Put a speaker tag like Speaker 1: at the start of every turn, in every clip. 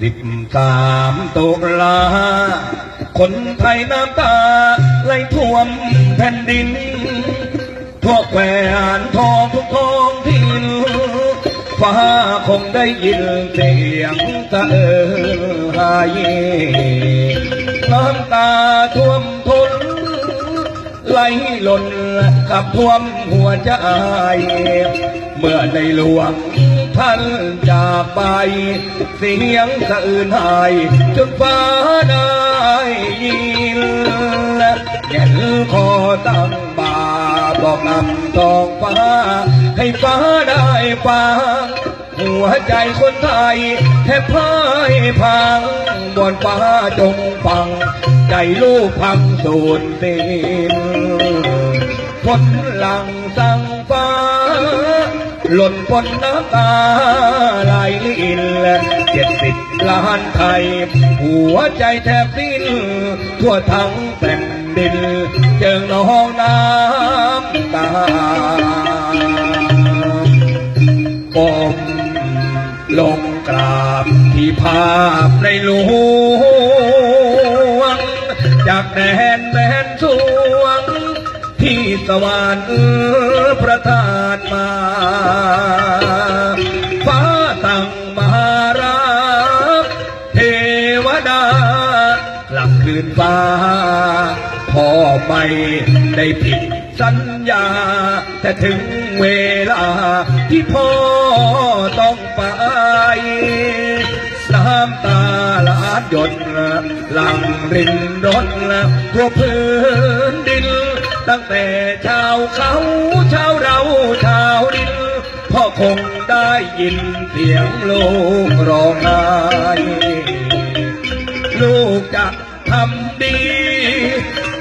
Speaker 1: สิบสามตุลา คนไทยน้ำตาไหลท่วมแผ่นดิน ทั่วแควนทองทุกท้องถิ่นฟ้าคงได้ยินเสียงสะเออหายน้ำตาท่วมทนไหลหล่นขับท่วมหัวใจ เมื่อในหลวง ท่านจากไป เสียงสะอื่นหายจนฟ้าได้ยินแง่นคอตั้งบาบอกนำท้องฟ้า ให้ฟ้าได้ฟังหัวใจคนไทยแทบพ่ายพังบนฟ้าจงฟัง ใจลูกพังสูญสิ้นฝนหลังสั่งฟ้า หล่นบนน้ำตาไหลลินเจ็ดสิบล้านไทย หัวใจแทบสิ้น ทั่วทั้งแผ่นดิน เจิงนองน้ำตาก้มลงกราบที่ภาพในหลวงจากแด นฟ้า พ่อไม่ได้ผิดสัญญา แต่ถึงเวลาที่พ่อต้องไปน้ำตาลาดหยดหลังรินรนทั่วพื้นดิน ตั้งแต่ชาวเขาชาวเราชาวดินพ่อคงได้ยินเสียงลูกร้องไห้ลูกจะ ทำดี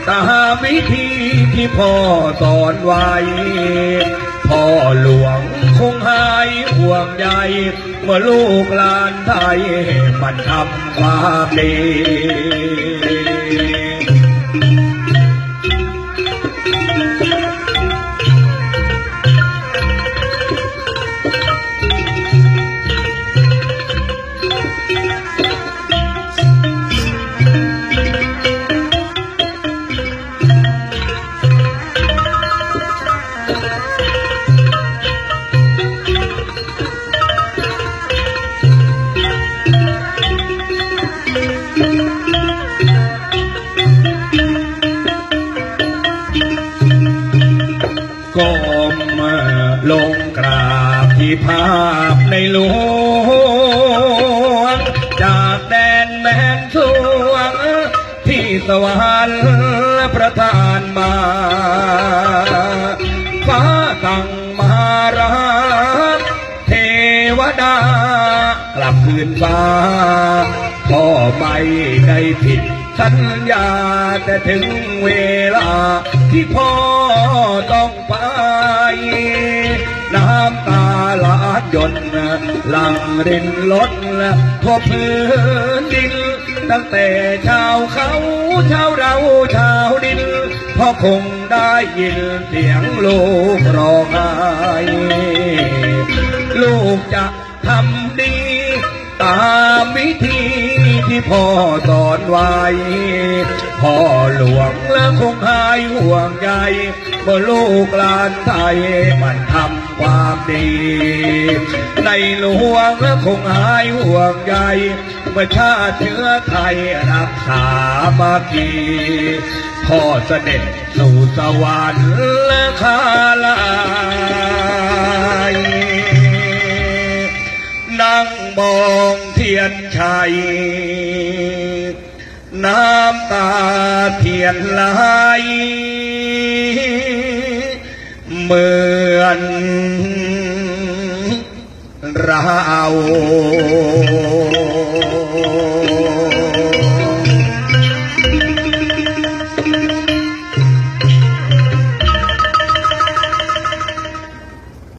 Speaker 1: ตามวิธีที่พ่อสอนไว้ พ่อหลวงคงหายห่วงใยเมื่อลูกหลานไทยมันทำความดี ภาพในหลวงจากแดนแมนสวงที่สวรรค์ประทานมาฟ้าตั้งมาราเทวดากลับคืนฟ้าพ่อไม่ได้ผิดสัญญาแต่ถึงเวลาที่พ่อ หลังรินลดทั่วพื้นดิน ตั้งแต่ชาวเขาชาวเราชาวดินพ่อคงได้ยินเสียงลูกร้องไห้ลูกจะทำดีตามวิธีที่พ่อสอนไว้ พ่อหลวงและคงหายห่วงใยเมื่อลูกหลานไทยมันทำ ความดี ในหลวงและคงหายห่วงใยเมื่อชาติเชื้อไทยรักษามากีพ่อเสด็จสู่สวรรค์และคาลายนั่งมองเทียนชัยน้ำตาเทียนไหลเมื่อ อนเรา